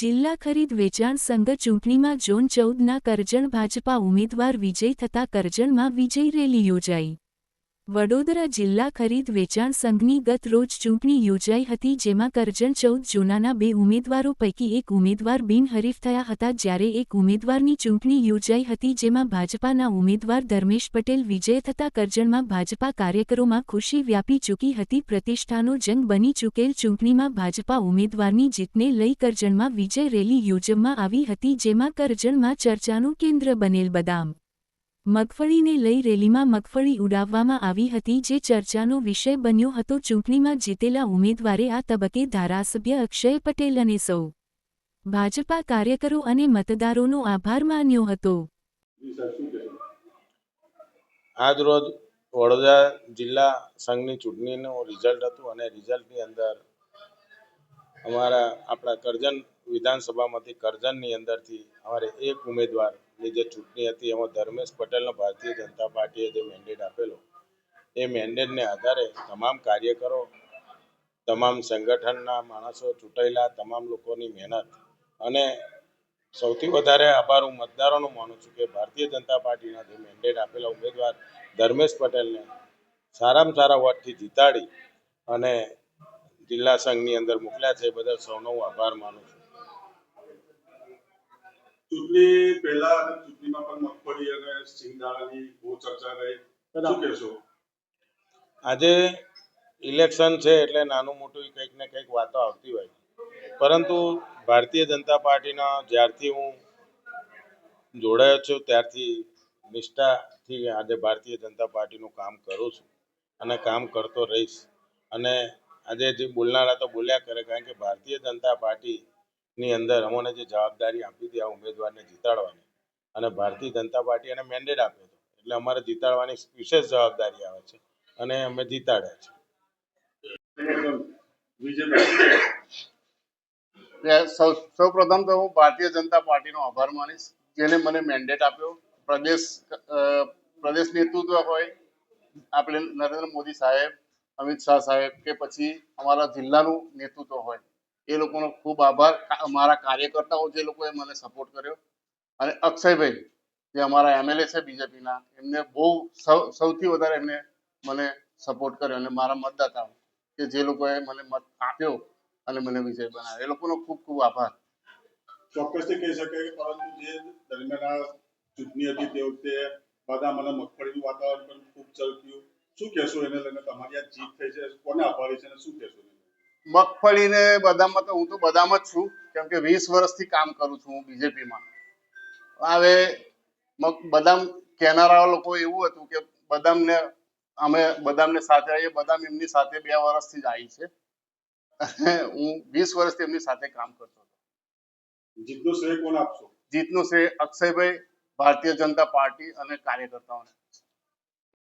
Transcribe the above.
જિલ્લા ખરીદ વેચાણ સંઘ ચૂંટણીમાં ઝોન ચૌદના કરજણ ભાજપા ઉમેદવાર વિજય થતા કરજણમાં વિજય રેલી યોજાઈ. વડોદરા જિલ્લા ખરીદ વેચાણ સંઘની ગત રોજ ચૂંટણી યોજાઈ હતી, જેમાં કરજણ ચૌદ જૂનાના બે ઉમેદવારો પૈકી એક ઉમેદવાર બિનહરીફ થયા હતા, જ્યારે એક ઉમેદવારની ચૂંટણી યોજાઈ હતી, જેમાં ભાજપાના ઉમેદવાર ધર્મેશ પટેલ વિજય થતા કરજણમાં ભાજપા કાર્યકરોમાં ખુશી વ્યાપી ચૂકી હતી, પ્રતિષ્ઠાનો જંગ બની ચૂકેલ ચૂંટણીમાં ભાજપા ઉમેદવારની જીતને લઈ કરજણમાં વિજય રેલી યોજવામાં આવી હતી, જેમાં કરજણમાં ચર્ચાનું કેન્દ્ર બનેલ બદામ મગફળીને લઈ રેલીમાં મગફળી ઉડાવવામાં આવી હતી જે ચર્ચાનો વિષય બન્યો હતો ચૂંટણીમાં જીતેલા ઉમેદવારે આ તબક્કે ધારાસભ્ય અક્ષય પટેલ અને સૌ ભાજપા કાર્યકરો અને મતદારોનો આભાર માન્યો હતો. આજરોજ વડોદરા જિલ્લા સંઘની ચૂંટણીનું રિઝલ્ટ હતું અને રિઝલ્ટની અંદર અમારા આપણા કરજણ વિધાનસભામાંથી કરજણની અંદરથી અમારે એક ઉમેદવારની જે ચૂંટણી હતી, એમાં ધર્મેશ પટેલનો ભારતીય જનતા પાર્ટીએ જે મેન્ડેટ આપેલો, એ મેન્ડેટને આધારે તમામ કાર્યકરો, તમામ સંગઠનના માણસો ચૂંટાયેલા, તમામ લોકોની મહેનત અને સૌથી વધારે આભાર હું મતદારોનો માનું છું કે ભારતીય જનતા પાર્ટીના જે મેન્ડેટ આપેલા ઉમેદવાર ધર્મેશ પટેલને સારામાં સારા વોટથી જીતાડી અને જિલ્લા સંઘની અંદર મોકલ્યા છે, એ બદલ સૌનો હું આભાર માનું છું. ચૂંટણી પહેલા અને ચૂંટણીમાં પણ મગફળી અને સિંગદાણાની બહુ ચર્ચા રહી. શું કહેશો? આજે ઇલેક્શન છે એટલે નાનું મોટું કંઈક ને કંઈક વાતો આવતી હોય. પરંતુ ભારતીય જનતા પાર્ટીના જ્યારથી હું જોડાયો છું ત્યારથી નિષ્ઠાથી આજે ભારતીય જનતા પાર્ટીનું કામ કરું છું અને કામ કરતો રહીશ. અને આજે જે બોલનારા તો બોલ્યા કરે કારણ કે ભારતીય જનતા પાર્ટીની અંદર અમોને જે જવાબદારી આપી હતી આ ઉમેદવારને જીતાડવાની અને ભારતીય જનતા પાર્ટી એને મેન્ડેટ આપ્યો હતો. એટલે અમારે જીતાડવાની વિશેષ જવાબદારી આવે છે અને અમે જીતાડ્યા છે. સૌ, સૌપ્રથમ તો હું ભારતીય જનતા પાર્ટીનો આભાર માનીશ. જેને મને મેન્ડેટ આપ્યો. પ્રદેશ પ્રદેશ નેતૃત્વ હોય આપણે નરેન્દ્ર મોદી સાહેબ, અમિત શાહ સાહેબ કે પછી અમારા જિલ્લાનું નેતૃત્વ હોય. એ લોકોનો ખૂબ આભાર. અમારા કાર્યકર્તાઓ જે લોકોએ મને સપોર્ટ કર્યો. અને અક્ષયભાઈ, જે અમારા એમએલએ છે બીજેપીના, એમને બહુ સૌથી વધારે એમને મને સપોર્ટ કર્યો અને મારા મતદાતાઓ કે જે લોકોએ મને મત આપ્યો અને મને વિજય બનાવ્યો. એ લોકોનો ખૂબ ખૂબ આભાર. ચોક્કસથી કહી શકાય કે પરંતુ જે દરમિયાન ચૂંટણી હતી તે વખતે બધા મને મગફળીનું વાતાવરણ પણ ખૂબ ચલક્યું શું કહેશો એને લઈને? તમારી આ જીત થઈ છે. કોને આભારી છે અને શું કહેશો? મગફળી ને બદામમાં તો હું તો બદામ જ છું. કેમ કે વીસ વર્ષથી કામ કરું છું હું બીજેપીમાં. હવે બદામ કહેનારા લોકો એવું હતું કે બદામને અમે બદામને સાથે આવીએ. બદામ એમની સાથે બે વર્ષથી જ આવી છે. હું વીસ વર્ષથી એમની સાથે કામ કરતો હતો. જીતનો શ્રેય કોને આપશો? જીતનું શ્રેય અક્ષયભાઈ ભારતીય જનતા પાર્ટી અને કાર્યકર્તાઓને.